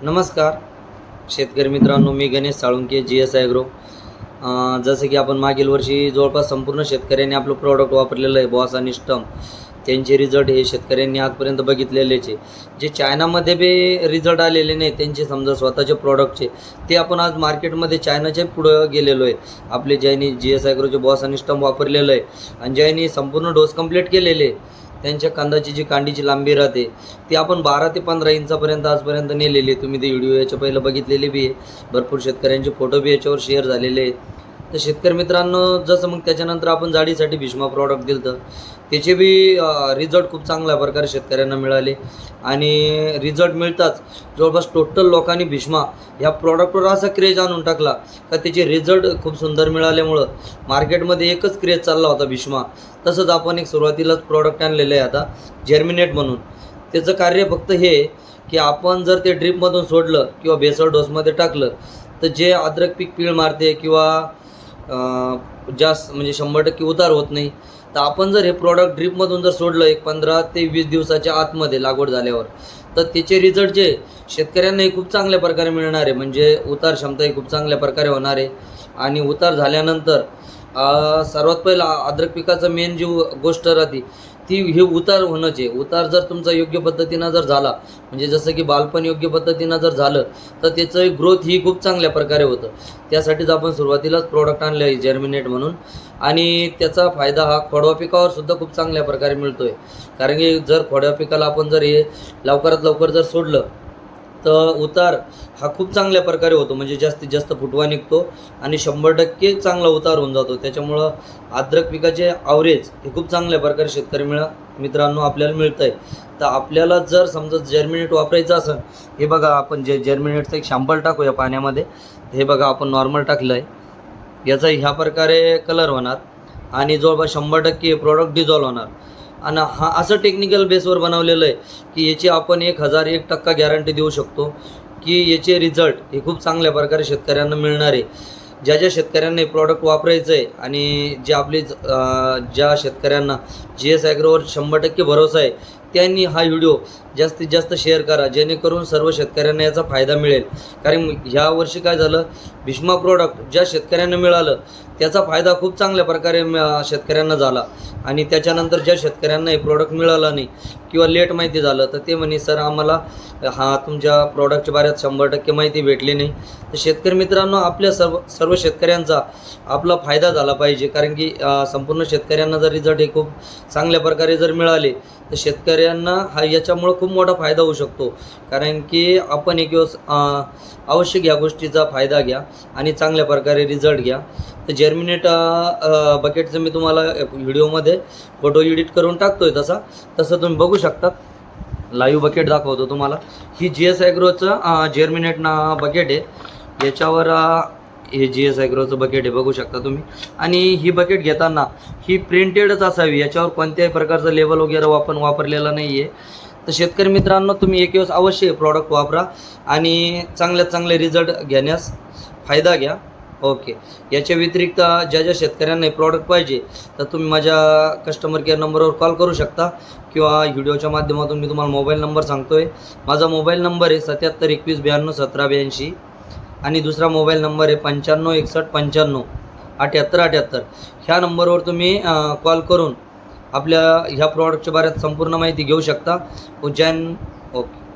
नमस्कार. शेतकरी मित्रांनो मी Ganesh Salunke G S agro जसं की आपण मागील वर्षी जवळपास संपूर्ण शेतकऱ्यांनी आपलं प्रॉडक्ट वापरलेलं आहे बॉस आणि स्टम त्यांचे रिझल्ट हे शेतकऱ्यांनी आजपर्यंत बघितलेलेचे जे चायनामध्ये बी रिझल्ट आलेले नाही त्यांचे समजा स्वतःचे प्रॉडक्टचे ते आपण आज मार्केटमध्ये चायनाच्या पुढं गेलेलो आहे. आपले ज्यांनी जी एस ॲग्रोचे बॉस आणि स्टम वापरलेलं आहे आणि ज्यांनी संपूर्ण डोस कंप्लीट केलेले आहे त्यांच्या कांदाची जी कांडीची लांबी राहते ती आपण बारा ते पंधरा इंचापर्यंत आजपर्यंत नेलेली आहे. तुम्ही ते व्हिडिओ याच्या पहिलं बघितलेली बी आहे. भरपूर शेतकऱ्यांचे फोटो बी याच्यावर शेअर झालेले आहेत. तर शेतकरी मित्रांनो जसं मग त्याच्यानंतर आपण जाडीसाठी भीष्मा प्रॉडक्ट दिलं तर त्याचे बी रिझल्ट खूप चांगल्या प्रकारे शेतकऱ्यांना मिळाले. आणि रिझल्ट मिळताच जवळपास टोटल लोकांनी भीष्मा ह्या प्रॉडक्टवर असा क्रेज आणून टाकला का त्याचे रिझल्ट खूप सुंदर मिळाल्यामुळं मार्केटमध्ये एकच क्रेज चालला होता भीष्मा. तसंच आपण एक सुरुवातीलाच प्रॉडक्ट आणलेलं आहे आता जर्मिनेट म्हणून. त्याचं कार्य फक्त हे आहे की आपण जर ते ड्रीपमधून सोडलं किंवा बेसळ डोसमध्ये टाकलं तर जे अद्रक पीक पीळ मारते किंवा जास्त म्हणजे शंभर टक्के उतार होत नाही. तर आपण जर हे प्रॉडक्ट ड्रीपमधून जर सोडलं एक पंधरा ते वीस दिवसाच्या आतमध्ये लागवड झाल्यावर तर त्याचे रिझल्ट जे शेतकऱ्यांनाही खूप चांगल्या प्रकारे मिळणार आहे. म्हणजे उतार क्षमताही खूप चांगल्या प्रकारे होणार आहे. आणि उतार झाल्यानंतर सर्वात पहिला अद्रक पिकाचं मेन जी गोष्ट राहते ती हे उतार होणंच आहे उतार जर तुमचा योग्य पद्धतीनं जर झाला म्हणजे जसं की बालपण योग्य पद्धतीनं जर झालं तर त्याचं ग्रोथ ही खूप चांगल्या प्रकारे होतं. त्यासाठीच आपण सुरुवातीलाच प्रोडक्ट आणलं आहे जर्मिनेट म्हणून. आणि त्याचा फायदा हा खोडवा पिकावर सुद्धा खूप चांगल्या प्रकारे मिळतो आहे कारण की जर खोडव्या पिकाला आपण जर हे लवकरात लवकर जर सोडलं तर उतार हा खूप चांगल्या प्रकारे होतो. म्हणजे जास्तीत जास्त फुटवा निघतो आणि शंभर टक्के चांगला उतार होऊन जातो. त्याच्यामुळं अद्रक पिकाचे आवरेज हे खूप चांगल्या प्रकारे शेतकरी मिळा मित्रांनो आपल्याला मिळतं आहे तर आपल्याला जर समजा जर्मिनेट वापरायचं असेल हे बघा आपण जे जर्मिनेटचं एक शॅम्पल टाकूया पाण्यामध्ये. हे बघा आपण नॉर्मल टाकलं आहे याचा ह्या प्रकारे कलर होणार आणि जवळपास शंभर टक्के प्रॉडक्ट डिझॉल्व होणार. आणि हा असं टेक्निकल बेसवर बनवलेलं आहे की याची आपण एक हजार एक टक्का गॅरंटी देऊ शकतो की याचे रिझल्ट हे खूप चांगल्या प्रकारे शेतकऱ्यांना मिळणार आहे. ज्या ज्या शेतकऱ्यांना हे प्रॉडक्ट वापरायचं आहे आणि जे आपले ज- ज्या शेतकऱ्यांना जी एस ॲग्रोवर शंभर टक्के भरोसा आहे त्यांनी हा व्हिडिओ जास्तीत जास्त शेअर करा जेणेकरून सर्व शेतकऱ्यांना याचा फायदा मिळेल. कारण ह्या वर्षी काय झालं भीष्मा प्रॉडक्ट ज्या शेतकऱ्यांना मिळालं त्याचा फायदा खूप चांगल्या प्रकारे शेतकऱ्यांना झाला. आणि त्याच्यानंतर ज्या शेतकऱ्यांना हे प्रॉडक्ट मिळालं नाही किंवा लेट माहिती झालं तर ते म्हणे सर आम्हाला हा तुमच्या प्रॉडक्टच्या बाऱ्यात शंभर टक्के माहिती भेटली नाही. तर शेतकरी मित्रांनो आपल्या सर्व सर्व शेतकऱ्यांचा आपला फायदा झाला पाहिजे. कारण की संपूर्ण शेतकऱ्यांना जर रिझल्ट हे खूप चांगल्या प्रकारे जर मिळाले तर शेतकरी शेतकऱ्यांना हा याच्यामुळं खूप मोठा फायदा होऊ शकतो. कारण की आपण एक दिवस आवश्यक या घ्या गोष्टीचा फायदा घ्या आणि चांगल्या प्रकारे रिझल्ट घ्या. तर जर्मिनेट बकेटचं मी तुम्हाला व्हिडिओमध्ये फोटो एडिट करून टाकतो आहे तसा. तसं तुम्ही बघू शकता. लाईव्ह बकेट दाखवतो तुम्हाला. ही जी एस ॲग्रोचं जर्मिनेट ना बकेट आहे. याच्यावर हे जी एस ॲग्रोचं बकेट आहे बघू शकता तुम्ही. आणि ही बकेट घेताना ही प्रिंटेडच असावी याच्यावर कोणत्याही प्रकारचं लेबल वगैरे आपण वापरलेलं नाही आहे तर शेतकरी मित्रांनो तुम्ही एक दिवस अवश्य प्रॉडक्ट वापरा आणि चांगल्यात चांगले रिझल्ट घेण्यास फायदा घ्या. ओके याच्या व्यतिरिक्त ज्या ज्या शेतकऱ्यांना हे प्रॉडक्ट पाहिजे तर तुम्ही माझ्या कस्टमर केअर नंबरवर कॉल करू शकता किंवा व्हिडिओच्या माध्यमातून मी तुम्हाला मोबाईल नंबर सांगतो आहे माझा मोबाईल नंबर आहे सत्याहत्तर एकवीस ब्याण्णव सतरा ब्याऐंशी. आणि दुसरा मोबाईल नंबर आहे पंच्याण्णव एकसष्ट पंच्याण्णव अठ्याहत्तर अठ्याहत्तर. ह्या नंबरवर तुम्ही कॉल करून आपल्या ह्या प्रॉडक्टच्या बाऱ्यात संपूर्ण माहिती घेऊ शकता. उज्जैन ओके.